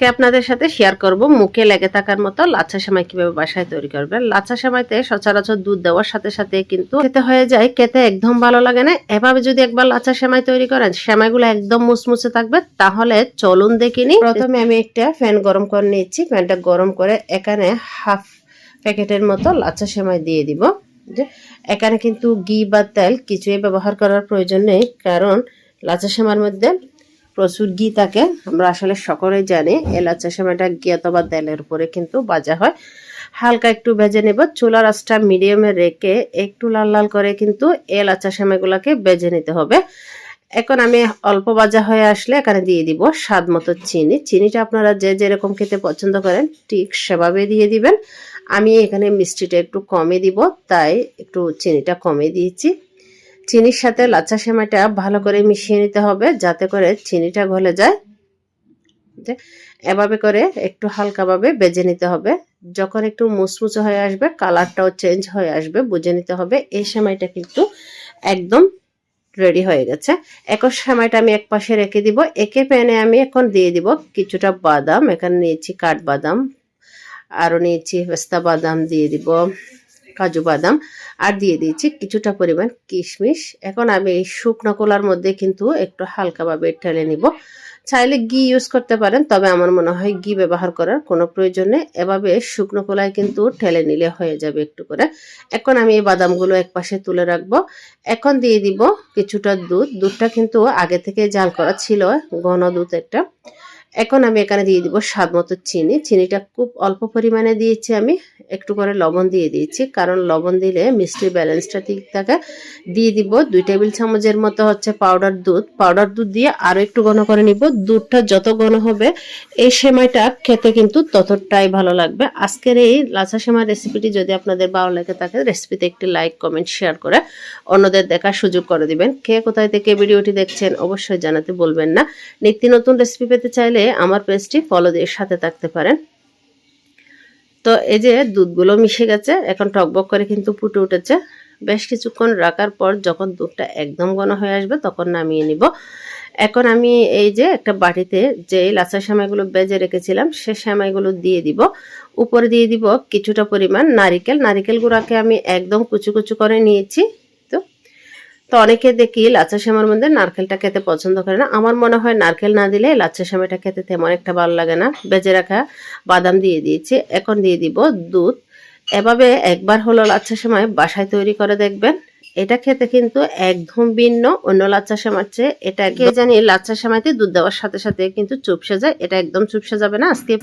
কে আপনাদের সাথে শেয়ার করব? মুখে লেগে থাকার মতো লাচ্ছা সেমাই কীভাবে বাসায় তৈরি করবেন লাচ্ছা সেমাইতে সচরাচর দুধ দেওয়ার সাথে সাথে কিন্তু খেতে হয়ে যায়, খেতে একদম ভালো লাগে না। এভাবে যদি একবার লাচ্ছা সেমাই তৈরি করেন, সেমাইগুলো একদম মুচমুচে থাকবে। তাহলে চলুন দেখিনি প্রথমে আমি একটা ফ্যান গরম করে নিচ্ছি, ফ্যানটা গরম করে এখানে হাফ প্যাকেটের মতো লাচ্ছা সেমাই দিয়ে দিব। এখানে কিন্তু ঘি বা তেল কিছুই ব্যবহার করার প্রয়োজন নেই, কারণ লাচ্ছা সেমার মধ্যে প্রচুর ঘি থাকে। আমরা আসলে সকলেই জানি এই লাচ্ছা সেমাইটা ঘি অথবা তেলের উপরে কিন্তু ভাজা হয়। হালকা একটু ভেজে নেব। চুলার আঁচটা মিডিয়ামে রেখে একটু লাল লাল করে কিন্তু এই লাচ্ছা সেমাইগুলোকে ভেজে নিতে হবে। এখন আমি অল্প ভাজা হয়ে আসলে এখানে দিয়ে দিব স্বাদ মতো চিনি। চিনিটা আপনারা যে যেরকম খেতে পছন্দ করেন, ঠিক সেভাবে দিয়ে দিবেন। আমি এখানে মিষ্টিটা একটু কমে দিব, তাই একটু চিনিটা কমে দিয়েছি। চিনির সাথে লাচ্ছা সেমাইটা ভালো করে মিশিয়ে নিতে হবে, যাতে করে চিনিটা গলে যায়। এভাবে করে একটু হালকাভাবে বেজে নিতে হবে। যখন একটু মুচমুচে হয়ে আসবে, কালারটাও চেঞ্জ হয়ে আসবে, বুঝে নিতে হবে। এই সেমাইটা কিন্তু একদম রেডি হয়ে গেছে। এখন সেমাইটা আমি এক পাশে রেখে দিব। একে প্যানে আমি এখন দিয়ে দিব কিছুটা বাদাম। এখানে নিয়েছি কাঠবাদাম, আরও নিয়েছি পেস্তা বাদাম দিয়ে দিব। কাজু বাদাম, আর দিয়ে দিয়েছি কিছুটা পরিমাণ কিশমিশ। এখন আমি এই শুকনো কোলার মধ্যে কিন্তু একটু হালকাভাবে ঠেলে নিব। চাইলে ঘি ইউজ করতে পারেন, তবে আমার মনে হয় ঘি ব্যবহার করার কোনো প্রয়োজন নেই। এভাবে শুকনো কোলায় কিন্তু ঠেলে নিলে হয়ে যাবে একটু করে। এখন আমি এই বাদামগুলো এক পাশে তুলে রাখব। এখন দিয়ে দিব কিছুটা দুধ। দুধটা কিন্তু আগে থেকে জাল করা ছিল, ঘন দুধ একটা। এখন আমি এখানে দিয়ে দিব স্বাদ মতো চিনি। চিনিটা খুব অল্প পরিমাণে দিয়েছি আমি। একটু করে লবণ দিয়ে দিয়েছি। কারণ লবণ দিলে মিষ্টির ব্যালেন্সটা ঠিক থাকে। দিয়ে দিব দুই টেবিল চামচের মতো হচ্ছে পাউডার দুধ। পাউডার দুধ দিয়ে আরও একটু ঘন করে নিব। দুধটা যত ঘন হবে এই সেমাইটা খেতে কিন্তু ততটাই ভালো লাগবে। আজকের এই লাচা সেমাই রেসিপিটি যদি আপনাদের ভালো লেগে থাকে রেসিপিতে একটি লাইক কমেন্ট শেয়ার করে অন্যদের দেখার সুযোগ করে দিবেন। কে কোথায় থেকে ভিডিওটি দেখছেন অবশ্যই জানাতে বলবেন না। নিত্য নতুন রেসিপি পেতে চাইলে আমার পেজটি ফলো দিয়ে সাথে থাকতে পারেন। তো এই যে দুধগুলো মিশে গেছে, এখন টকবক করে কিন্তু ফুটে উঠেছে। বেশ কিছুক্ষণ রাখার পর যখন দুধটা একদম ঘন হয়ে আসবে তখন নামিয়ে নিব। এখন আমি এই যে একটা বাটিতে যে লাচা সেমাইগুলো বেজে রেখেছিলাম, সে সেমাইগুলো দিয়ে দিব। উপরে দিয়ে দিব কিছুটা পরিমাণ নারিকেল। নারিকেল গুঁড়াকে আমি একদম কুচু কুচু করে নিয়েছি। তো অনেকে দেখি লাচ্ছা সেমার মধ্যে নারকেলটা খেতে পছন্দ করে না। আমার মনে হয় নারকেল না দিলে লাচ্ছা সেমাইটা খেতে তেমন একটা ভালো লাগে না। বেজে রাখা বাদাম দিয়ে দিয়েছি, এখন দিয়ে দিব দুধ। এভাবে একবার হলো লাচ্ছা সেমাই বাসায় তৈরি করে দেখবেন। এটা খেতে কিন্তু একদম ভিন্ন, অন্য লাচ্ছা সেমার চেয়ে। এটা কে জানি, লাচ্ছা সেমাইতে দুধ দেওয়ার সাথে সাথে কিন্তু চুপসে যায়। এটা একদম চুপসে যাবে না আজকে